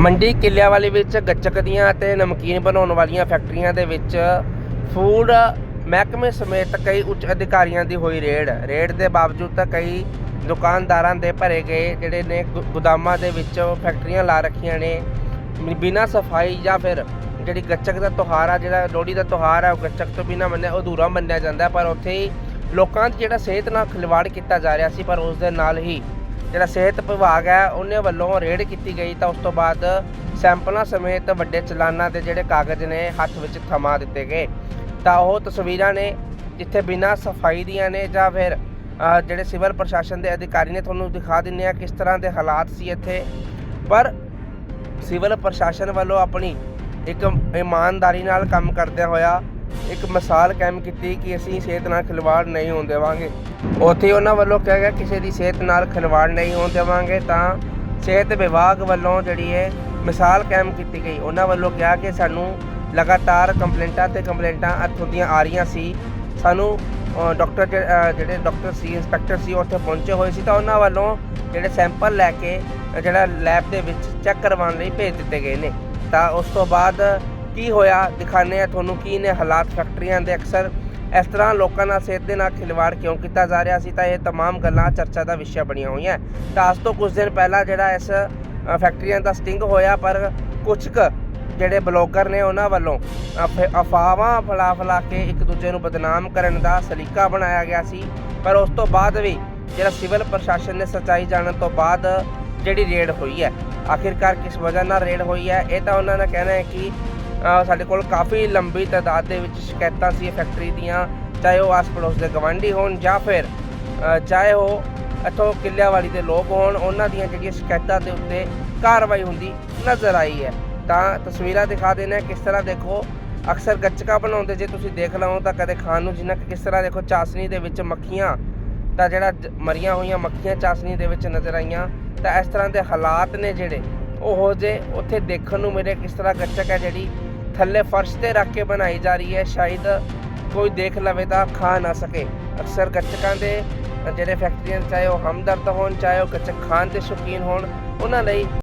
ਮੰਡੀ ਕਿੱਲਿਆਂਵਾਲੀ ਵਿੱਚ ਗੱਚਕ ਦੀਆਂ ਅਤੇ ਨਮਕੀਨ ਬਣਾਉਣ ਵਾਲੀਆਂ ਫੈਕਟਰੀਆਂ ਦੇ ਵਿੱਚ ਫੂਡ ਮਹਿਕਮੇ ਸਮੇਤ ਕਈ ਉੱਚ ਅਧਿਕਾਰੀਆਂ ਦੀ ਹੋਈ ਰੇਡ। ਰੇਡ ਦੇ ਬਾਵਜੂਦ ਤਾਂ ਕਈ ਦੁਕਾਨਦਾਰਾਂ ਦੇ ਭਰੇ ਗਏ ਜਿਹੜੇ ਨੇ ਗੁ- ਗੋਦਾਮਾਂ ਦੇ ਵਿੱਚ ਫੈਕਟਰੀਆਂ ਲਾ ਰੱਖੀਆਂ ਨੇ ਬਿਨਾਂ ਸਫ਼ਾਈ ਜਾਂ ਫਿਰ ਜਿਹੜੀ ਗੱਚਕ ਦਾ ਤਿਉਹਾਰ ਆ ਜਿਹੜਾ ਲੋਹੜੀ ਦਾ ਤਿਉਹਾਰ ਆ ਉਹ ਗੱਚਕ ਤੋਂ ਬਿਨਾਂ ਮੰਨਿਆ ਅਧੂਰਾ ਮੰਨਿਆ ਜਾਂਦਾ ਹੈ, ਪਰ ਉੱਥੇ ਹੀ ਲੋਕਾਂ ਦੀ ਜਿਹੜਾ ਸਿਹਤ ਨਾਲ ਖਿਲਵਾੜ ਕੀਤਾ ਜਾ ਰਿਹਾ ਸੀ ਪਰ ਉਸ ਦੇ ਨਾਲ ਹੀ ਜਿਹੜਾ ਸਿਹਤ ਵਿਭਾਗ ਹੈ, ਉਹਨੇ ਵੱਲੋਂ ਰੇਡ ਕੀਤੀ ਗਈ ਤਾਂ ਉਸ ਤੋਂ ਬਾਅਦ ਸੈਂਪਲਾਂ ਸਮੇਤ ਵੱਡੇ ਚਲਾਨਾਂ ਦੇ ਜਿਹੜੇ ਕਾਗਜ਼ ਨੇ, ਹੱਥ ਵਿੱਚ ਥਮਾ ਦਿੱਤੇ ਗਏ। ਤਾਂ ਉਹ ਤਸਵੀਰਾਂ ਨੇ, ਜਿੱਥੇ ਬਿਨਾਂ ਸਫ਼ਾਈ ਦੀਆਂ ਨੇ ਜਾਂ ਫਿਰ ਜਿਹੜੇ ਸਿਵਲ ਪ੍ਰਸ਼ਾਸਨ ਦੇ ਅਧਿਕਾਰੀ ਨੇ ਤੁਹਾਨੂੰ ਦਿਖਾ ਦਿੰਨੇ ਆ ਕਿਸ ਤਰ੍ਹਾਂ ਦੇ ਹਾਲਾਤ ਸੀ ਇੱਥੇ। ਪਰ ਸਿਵਲ ਪ੍ਰਸ਼ਾਸਨ ਵੱਲੋਂ ਆਪਣੀ ਇੱਕ ਇਮਾਨਦਾਰੀ ਨਾਲ ਕੰਮ ਕਰਦਿਆਂ ਹੋਇਆ ਇੱਕ ਮਿਸਾਲ ਕਾਇਮ ਕੀਤੀ ਕਿ ਅਸੀਂ ਸਿਹਤ ਨਾਲ ਖਿਲਵਾੜ ਨਹੀਂ ਹੋਣ ਦੇਵਾਂਗੇ। ਉੱਥੇ ਹੀ ਉਹਨਾਂ ਵੱਲੋਂ ਕਿਹਾ ਗਿਆ ਕਿਸੇ ਦੀ ਸਿਹਤ ਨਾਲ ਖਿਲਵਾੜ ਨਹੀਂ ਹੋਣ ਦੇਵਾਂਗੇ ਤਾਂ ਸਿਹਤ ਵਿਭਾਗ ਵੱਲੋਂ ਜਿਹੜੀ ਹੈ ਮਿਸਾਲ ਕਾਇਮ ਕੀਤੀ ਗਈ। ਉਹਨਾਂ ਵੱਲੋਂ ਕਿਹਾ ਕਿ ਸਾਨੂੰ ਲਗਾਤਾਰ ਕੰਪਲੇਂਟਾਂ ਤੇ ਕੰਪਲੇਂਟਾਂ ਇੱਥੋਂ ਦੀਆਂ ਆ ਰਹੀਆਂ ਸੀ। ਸਾਨੂੰ ਅ, ਡਾਕਟਰ ਜਿਹੜੇ ਡਾਕਟਰ ਸੀ ਇੰਸਪੈਕਟਰ ਸੀ ਉੱਥੇ ਪਹੁੰਚੇ ਹੋਏ ਸੀ ਤਾਂ ਉਹਨਾਂ ਵੱਲੋਂ ਜਿਹੜੇ ਸੈਂਪਲ ਲੈ ਕੇ ਜਿਹੜਾ ਲੈਬ ਦੇ ਵਿੱਚ ਚੈੱਕ ਕਰਵਾਉਣ ਲਈ ਭੇਜ ਦਿੱਤੇ ਗਏ ਨੇ। ਤਾਂ ਉਸ ਤੋਂ ਬਾਅਦ ਕੀ ਹੋਇਆ ਦਿਖਾਣੇ ਆ ਤੁਹਾਨੂੰ ਕੀ ਨੇ ਹਾਲਾਤ ਫੈਕਟਰੀਆਂ ਦੇ ਅਕਸਰ ਇਸ ਤਰ੍ਹਾਂ ਲੋਕਾਂ ਨਾਲ ਸਿਹਤ ਦੇ ਨਾਲ ਖਿਲਵਾੜ ਕਿਉਂ ਕੀਤਾ ਜਾ ਰਿਹਾ ਸੀ ਤਾਂ ਇਹ तमाम ਗੱਲਾਂ ਚਰਚਾ ਦਾ ਵਿਸ਼ਾ ਬਣੀਆਂ ਹੋਈਆਂ ਤਾਂ ਅੱਜ ਤੋਂ ਕੁਝ ਦਿਨ ਪਹਿਲਾਂ ਜਿਹੜਾ ਇਸ ਅ, ਫੈਕਟਰੀਆਂ ਦਾ ਸਟਿੰਗ ਹੋਇਆ ਪਰ ਕੁਝ ਕੁ ਜਿਹੜੇ ਬਲੌਗਰ ਨੇ ਉਹਨਾਂ ਵੱਲੋਂ ਅਫ- ਅਫਵਾਹਾਂ ਫਲਾ ਫਲਾ ਕੇ ਇੱਕ ਦੂਜੇ ਨੂੰ ਬਦਨਾਮ ਕਰਨ ਦਾ ਸਲੀਕਾ ਬਣਾਇਆ ਗਿਆ ਸੀ ਪਰ ਉਸ ਤੋਂ ਬਾਅਦ ਵੀ ਜਿਹੜਾ ਸਿਵਲ ਪ੍ਰਸ਼ਾਸਨ ਨੇ ਸੱਚਾਈ ਜਾਣਨ ਤੋਂ ਬਾਅਦ ਜਿਹੜੀ ਰੇਡ ਹੋਈ ਹੈ ਆਖਿਰਕਾਰ ਕਿਸ ਵਜ੍ਹਾ ਨਾਲ ਰੇਡ ਹੋਈ ਹੈ ਇਹ ਤਾਂ ਉਹਨਾਂ ਦਾ ਕਹਿਣਾ ਹੈ ਕਿ ਅ, ਸਾਡੇ ਕੋਲ ਕਾਫੀ ਲੰਬੀ ਤਾਦਾਦ ਦੇ ਵਿੱਚ ਸ਼ਿਕਾਇਤਾਂ ਸੀ ਫੈਕਟਰੀ ਦੀਆਂ, ਚਾਹੇ ਉਹ ਆਸ ਪੜੋਸ ਦੇ ਗਵਾਂਢੀ ਹੋਣ ਜਾਂ ਫਿਰ ਚਾਹੇ ਉਹ ਇੱਥੋਂ ਕਿੱਲਿਆਂਵਾਲੀ ਦੇ ਲੋਕ ਹੋਣ, ਉਹਨਾਂ ਦੀਆਂ ਜਿਹੜੀਆਂ ਸ਼ਿਕਾਇਤਾਂ ਦੇ ਉੱਤੇ ਕਾਰਵਾਈ ਹੁੰਦੀ ਨਜ਼ਰ ਆਈ ਹੈ। ਤਾਂ ਤਸਵੀਰਾਂ ਦਿਖਾ ਦੇਣਾ ਕਿਸ ਤਰ੍ਹਾਂ ਦੇਖੋ, ਅਕਸਰ ਗੱਚਕਾ ਬਣਾਉਂਦੇ ਜੇ ਤੁਸੀਂ ਦੇਖ ਲਓ ਤਾਂ ਕਦੇ ਖਾਣ ਨੂੰ ਜਿੰਨਾ ਕੁ ਕਿਸ ਤਰ੍ਹਾਂ ਦੇਖੋ ਚਾਸਨੀ ਦੇ ਵਿੱਚ ਮੱਖੀਆਂ, ਤਾਂ ਜਿਹੜਾ ਮਰੀਆਂ ਹੋਈਆਂ ਮੱਖੀਆਂ ਚਾਸਨੀ ਦੇ ਵਿੱਚ ਨਜ਼ਰ ਆਈਆਂ, ਤਾਂ ਇਸ ਤਰ੍ਹਾਂ ਦੇ ਹਾਲਾਤ ਨੇ ਜਿਹੜੇ, ਉਹੋ ਜੇ ਉੱਥੇ ਦੇਖਣ ਨੂੰ ਮੇਰੇ ਕਿਸ ਤਰ੍ਹਾਂ ਗੱਚਕ ਹੈ ਜਿਹੜੀ ਥੱਲੇ ਫਰਸ਼ ਤੇ ਰੱਖ ਕੇ ਬਣਾਈ ਜਾ ਰਹੀ ਹੈ। ਸ਼ਾਇਦ ਕੋਈ ਦੇਖ ਲਵੇ ਤਾਂ ਖਾ ਨਾ ਸਕੇ। ਅਕਸਰ ਗੱਚਕਾਂ ਦੇ ਜਿਹੜੇ ਫੈਕਟਰੀਆਂ ਚਾਹੇ ਉਹ ਹਮਦਰਦ ਹੋਣ, ਚਾਹੇ ਉਹ ਗੱਚਕ ਖਾਣ ਦੇ ਸ਼ੌਕੀਨ ਹੋਣ, ਉਹਨਾਂ ਲਈ